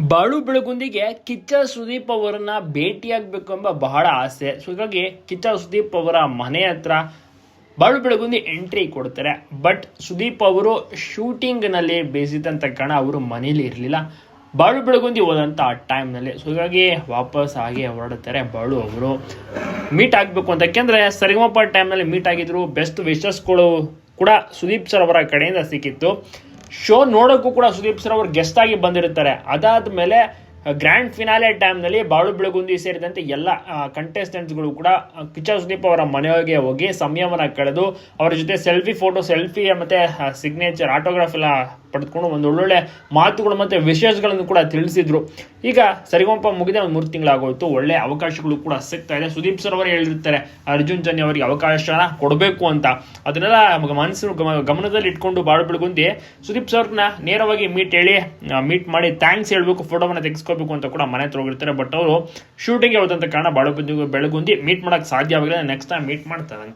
ಬಾಳು ಬೆಳಗುಂದಿಗೆ ಕಿಚ್ಚ ಸುದೀಪ್ ಅವರನ್ನ ಭೇಟಿಯಾಗಬೇಕು ಎಂಬ ಬಹಳ ಆಸೆ. ಸೊ ಹೀಗಾಗಿ ಕಿಚ್ಚ ಸುದೀಪ್ ಅವರ ಮನೆ ಹತ್ರ ಬಾಳು ಬೆಳಗುಂದಿ ಎಂಟ್ರಿ ಕೊಡ್ತಾರೆ. ಬಟ್ ಸುದೀಪ್ ಅವರು ಶೂಟಿಂಗ್ನಲ್ಲಿ ಬೇಸಿದಂತ ಕಾರಣ ಅವರು ಮನೇಲಿ ಇರಲಿಲ್ಲ. ಬಾಳು ಬೆಳಗುಂದಿ ಹೋದಂಥ ಆ ಟೈಮ್ನಲ್ಲಿ ಸೊ ಹೀಗಾಗಿ ವಾಪಸ್ ಆಗಿ ಹೊರಡುತ್ತಾರೆ ಬಾಳು ಅವರು. ಮೀಟ್ ಆಗಬೇಕು ಅಂತ. ಯಾಕೆಂದರೆ ಸರಿಗಮಪ ಟೈಮ್ನಲ್ಲಿ ಮೀಟ್ ಆಗಿದ್ರು. ಬೆಸ್ಟ್ ವಿಶಸ್ಗಳು ಕೂಡ ಸುದೀಪ್ ಸರ್ ಅವರ ಕಡೆಯಿಂದ ಸಿಕ್ಕಿತ್ತು. ಶೋ ನೋಡೋಕ್ಕೂ ಕೂಡ ಸುದೀಪ್ ಸರ್ ಅವರು ಗೆಸ್ಟ್ ಆಗಿ ಬಂದಿರ್ತಾರೆ ಅದಾದ ಮೇಲೆ ಗ್ರ್ಯಾಂಡ್ ಫಿನಾಲೆ ಟೈಮ್ನಲ್ಲಿ ಬಾಳು ಬೆಳಗುಂದಿ ಸೇರಿದಂತೆ ಎಲ್ಲ ಕಂಟೆಸ್ಟೆಂಟ್ಸ್ಗಳು ಕೂಡ ಕಿಚ್ಚ ಸುದೀಪ್ ಅವರ ಮನೆಯೊಳಗೆ ಹೋಗಿ ಸಮಯವನ್ನು ಕಳೆದು ಅವರ ಜೊತೆ ಸೆಲ್ಫಿ ಫೋಟೋ, ಸೆಲ್ಫಿ ಮತ್ತು ಸಿಗ್ನೇಚರ್ ಆಟೋಗ್ರಾಫ್ ಎಲ್ಲ ಪಡೆದುಕೊಂಡು ಒಂದು ಒಳ್ಳೊಳ್ಳೆ ಮಾತುಗಳು ಮತ್ತು ವಿಶೇಷಗಳನ್ನು ಕೂಡ ತಿಳಿಸಿದ್ರು. ಈಗ ಸರಿಗಮಪ ಮುಗಿದ ಒಂದು ಮೂರು ತಿಂಗಳಾಗೋಯ್ತು. ಒಳ್ಳೆ ಅವಕಾಶಗಳು ಕೂಡ ಸಿಗ್ತಾ ಇದೆ. ಸುದೀಪ್ ಸರ್ ಅವರು ಹೇಳಿರ್ತಾರೆ, ಅರ್ಜುನ್ ಜನ್ಯ ಅವರಿಗೆ ಅವಕಾಶನ ಕೊಡಬೇಕು ಅಂತ. ಅದನ್ನೆಲ್ಲ ಮನಸ್ಸು ಗಮ- ಗಮನದಲ್ಲಿ ಇಟ್ಕೊಂಡು ಬಾಳು ಬೆಳಗುಂದಿ, ಸುದೀಪ್ ಸರ್ನ ನೇರವಾಗಿ ಮೀಟ್ ಹೇಳಿ ಮೀಟ್ ಮಾಡಿ ಥ್ಯಾಂಕ್ಸ್ ಹೇಳಬೇಕು ಫೋಟೋವನ್ನು ತೆಗೆಸ್ಕೋಬೇಕು ಅಂತ ಕೂಡ ಮನೆ ಹತ್ರ ಹೋಗಿರ್ತಾರೆ. ಬಟ್ ಅವರು ಶೂಟಿಂಗ್ ಹೋದಂತ ಕಾರಣ ಬಾಳು ಬೆಳಗುಂದಿ ಮೀಟ್ ಮಾಡೋಕ್ಕೆ ಸಾಧ್ಯವಾಗಿಲ್ಲ ನೆಕ್ಸ್ಟ್ ಟೈಮ್ ಮೀಟ್ ಮಾಡ್ತಾರೆ.